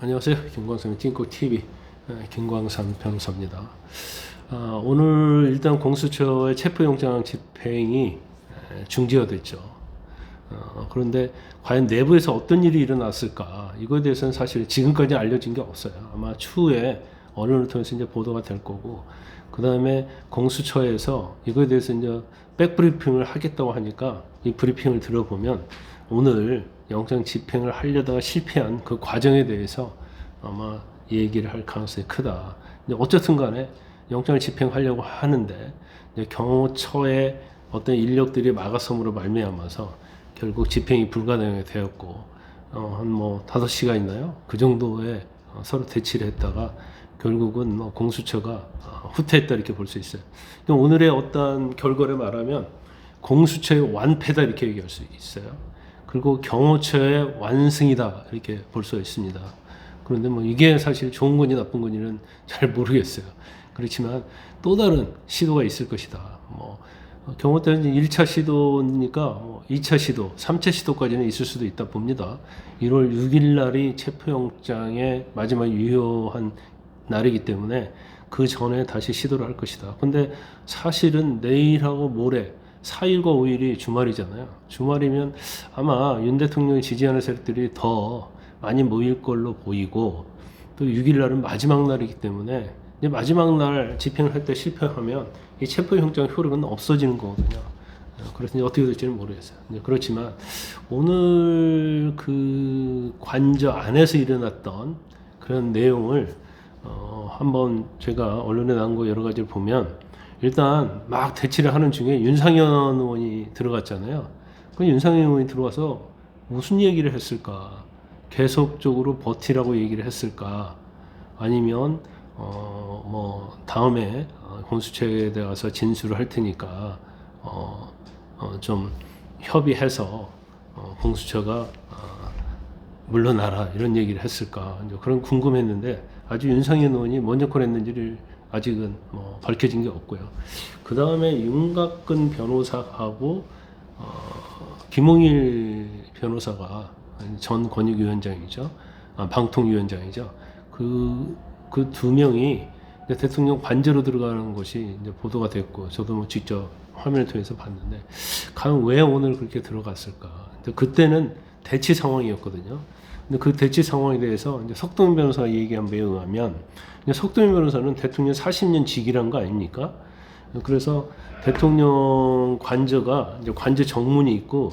안녕하세요. 김광삼의 띵코 TV 김광삼 변호사입니다. 아, 오늘 일단 공수처의 체포영장 집행이 에, 중지가 됐죠. 어, 그런데 과연 내부에서 어떤 일이 일어났을까 이거에 대해서는 사실 지금까지 알려진 게 없어요. 아마 추후에 언론을 통해서 이제 보도가 될 거고 그 다음에 공수처에서 이거에 대해서 이제 백브리핑을 하겠다고 하니까 이 브리핑을 들어보면 오늘 영장 집행을 하려다가 실패한 그 과정에 대해서 아마 얘기를 할 가능성이 크다. 근데 어쨌든 간에 영장을 집행하려고 하는데 경호처의 어떤 인력들이 막아섬으로 말미암아서 결국 집행이 불가능하게 되었고 어, 한뭐 다섯 시간 있나요? 그 정도의 어, 서로 대치를 했다가 결국은 뭐 공수처가 어, 후퇴했다 이렇게 볼 수 있어요. 오늘의 어떤 결과를 말하면 공수처의 완패다 이렇게 얘기할 수 있어요. 그리고 경호처의 완승이다 이렇게 볼 수 있습니다. 그런데 뭐 이게 사실 좋은 건지 나쁜 건지는 잘 모르겠어요. 그렇지만 또 다른 시도가 있을 것이다. 뭐 어, 경호 때는 1차 시도니까 뭐 2차 시도, 3차 시도까지는 있을 수도 있다 봅니다. 1월 6일 날이 체포영장의 마지막 유효한 날이기 때문에 그 전에 다시 시도를 할 것이다. 근데 사실은 내일하고 모레 4일과 5일이 주말이잖아요. 주말이면 아마 윤 대통령이 지지하는 세력들이 더 많이 모일 걸로 보이고 또 6일 날은 마지막 날이기 때문에 이제 마지막 날 집행을 할 때 실패하면 이 체포영장 효력은 없어지는 거거든요. 어, 그래서 이제 어떻게 될지는 모르겠어요. 그렇지만 오늘 그 관저 안에서 일어났던 그런 내용을 어, 한번 제가 언론에 나온 거 여러 가지를 보면 일단 막 대치를 하는 중에 윤상현 의원이 들어갔잖아요. 그 윤상현 의원이 들어와서 무슨 얘기를 했을까? 계속적으로 버티라고 얘기를 했을까? 아니면 어 뭐 다음에 어, 공수처에 대해서 진술을 할 테니까 어좀 협의해서 어, 공수처가 어, 물러나라 이런 얘기를 했을까 그런 궁금했는데 아주 윤상현 의원이 먼저 그랬는지를 아직은 뭐 밝혀진 게 없고요. 그 다음에 윤곽근 변호사하고 어, 김홍일 변호사가 전 권익위원장이죠, 아, 방통위원장이죠. 그 그 두 명이 대통령 관저로 들어가는 것이 이제 보도가 됐고 저도 뭐 직접 화면을 통해서 봤는데 과연 왜 오늘 그렇게 들어갔을까? 근데 그때는 대치 상황이었거든요. 근데 그 대치 상황에 대해서 이제 석동 변호사가 얘기한 바에 의하면 석동 변호사는 대통령 40년 직이란 거 아닙니까? 그래서 대통령 관저가 이제 관저 정문이 있고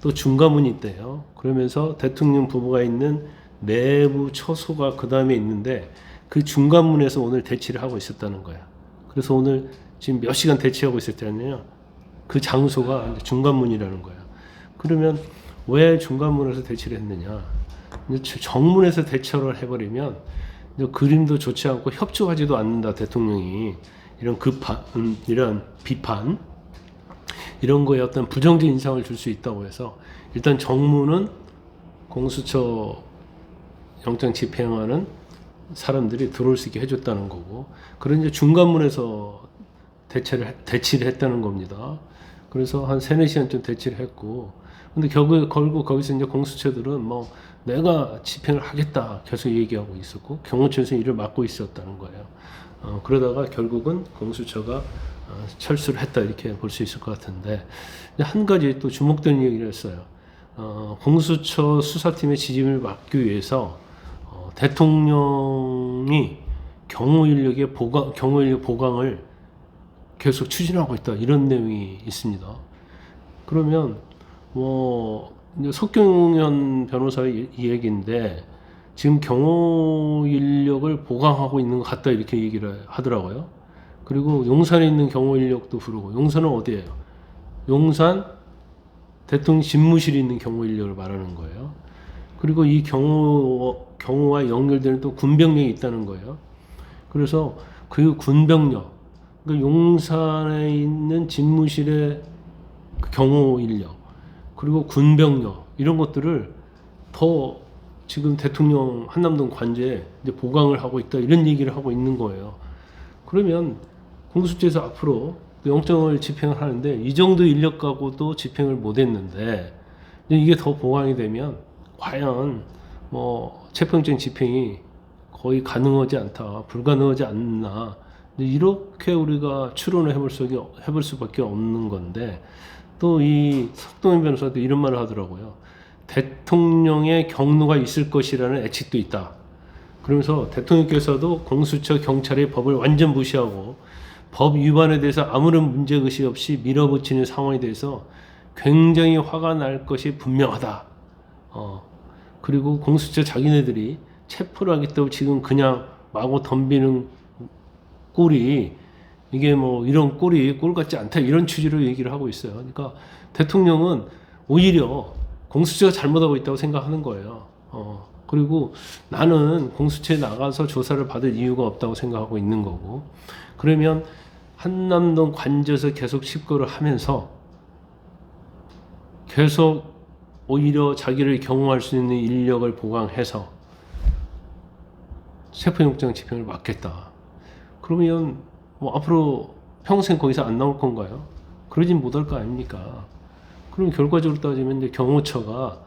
또 중간문이 있대요. 그러면서 대통령 부부가 있는 내부 처소가 그 다음에 있는데 그 중간문에서 오늘 대치를 하고 있었다는 거야. 그래서 오늘 지금 몇 시간 대치하고 있었잖아요. 그 장소가 중간문이라는 거야. 그러면 왜 중간문에서 대치를 했느냐? 정문에서 대처를 해버리면 그림도 좋지 않고 협조하지도 않는다 대통령이 이런 급한 음, 이런 비판 이런 거에 어떤 부정적 인상을 줄 수 있다고 해서 일단 정문은 공수처 영장 집행하는 사람들이 들어올 수 있게 해줬다는 거고 그런 이제 중간문에서 대체를 대치를 했다는 겁니다. 그래서 한 세네 시간쯤 대치를 했고 근데 결국 결국 거기서 이제 공수처들은 뭐 내가 집행을 하겠다 계속 얘기하고 있었고 경호처에서 일을 맡고 있었다는 거예요. 어, 그러다가 결국은 공수처가 어, 철수를 했다 이렇게 볼 수 있을 것 같은데 한 가지 또 주목되는 얘기를 했어요. 어, 공수처 수사팀의 지짐을 막기 위해서 어, 대통령이 경호 인력의 보강 경호 인력 보강을 계속 추진하고 있다 이런 내용이 있습니다. 그러면 뭐 석경현 변호사의 이 얘기인데 지금 경호 인력을 보강하고 있는 것 같다 이렇게 얘기를 하더라고요. 그리고 용산에 있는 경호 인력도 부르고 용산은 어디예요? 용산 대통령 집무실에 있는 경호 인력을 말하는 거예요. 그리고 이 경호 경호와 연결되는 또 군병력이 있다는 거예요. 그래서 그 군병력, 그 용산에 있는 집무실의 그 경호 인력, 그리고 군병력 이런 것들을 더 지금 대통령 한남동 관제에 보강을 하고 있다 이런 얘기를 하고 있는 거예요. 그러면 공수처에서 앞으로 영장을 집행을 하는데 이 정도 인력 갖고도 집행을 못 했는데 이게 더 보강이 되면 과연 뭐 체포영장 집행이 거의 가능하지 않다, 불가능하지 않나 이렇게 우리가 추론을 해볼 수 해볼 수밖에 없는 건데 또 이 석동현 변호사도 이런 말을 하더라고요. 대통령의 경로가 있을 것이라는 예측도 있다. 그러면서 대통령께서도 공수처 경찰의 법을 완전 무시하고 법 위반에 대해서 아무런 문제 의식 없이 밀어붙이는 상황에 대해서 굉장히 화가 날 것이 분명하다. 어, 그리고 공수처 자기네들이 체포를 하겠다고 지금 그냥 마구 덤비는 꼴이 이게 뭐 이런 꼴이 꼴 같지 않다 이런 취지로 얘기를 하고 있어요. 그러니까 대통령은 오히려 공수처가 잘못하고 있다고 생각하는 거예요. 어, 그리고 나는 공수처에 나가서 조사를 받을 이유가 없다고 생각하고 있는 거고 그러면 한남동 관저에서 계속 집거를 하면서 계속 오히려 자기를 경호할 수 있는 인력을 보강해서 체포영장 집행을 막겠다. 그러면 뭐 앞으로 평생 거기서 안 나올 건가요? 그러진 못할 거 아닙니까? 그럼 결과적으로 따지면 이제 경호처가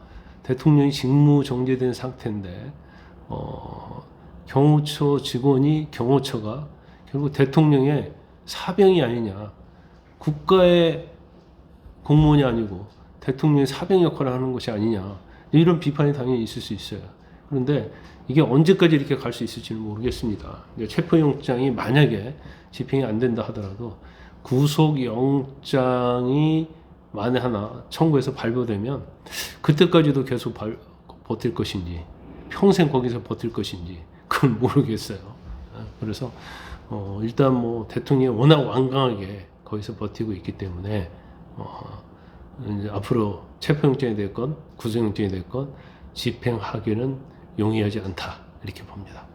대통령이 직무 정지된 상태인데 어, 경호처 직원이 경호처가 결국 대통령의 사병이 아니냐 국가의 공무원이 아니고 대통령의 사병 역할을 하는 것이 아니냐 이런 비판이 당연히 있을 수 있어요. 그런데 이게 언제까지 이렇게 갈 수 있을지는 모르겠습니다. 체포영장이 만약에 집행이 안 된다 하더라도 구속영장이 만에 하나 청구해서 발부되면 그때까지도 계속 발, 버틸 것인지 평생 거기서 버틸 것인지 그건 모르겠어요. 그래서 어, 일단 뭐 대통령이 워낙 완강하게 거기서 버티고 있기 때문에 어, 이제 앞으로 체포영장이 됐건 구속영장이 됐건 집행하기는 용이하지 않다 이렇게 봅니다.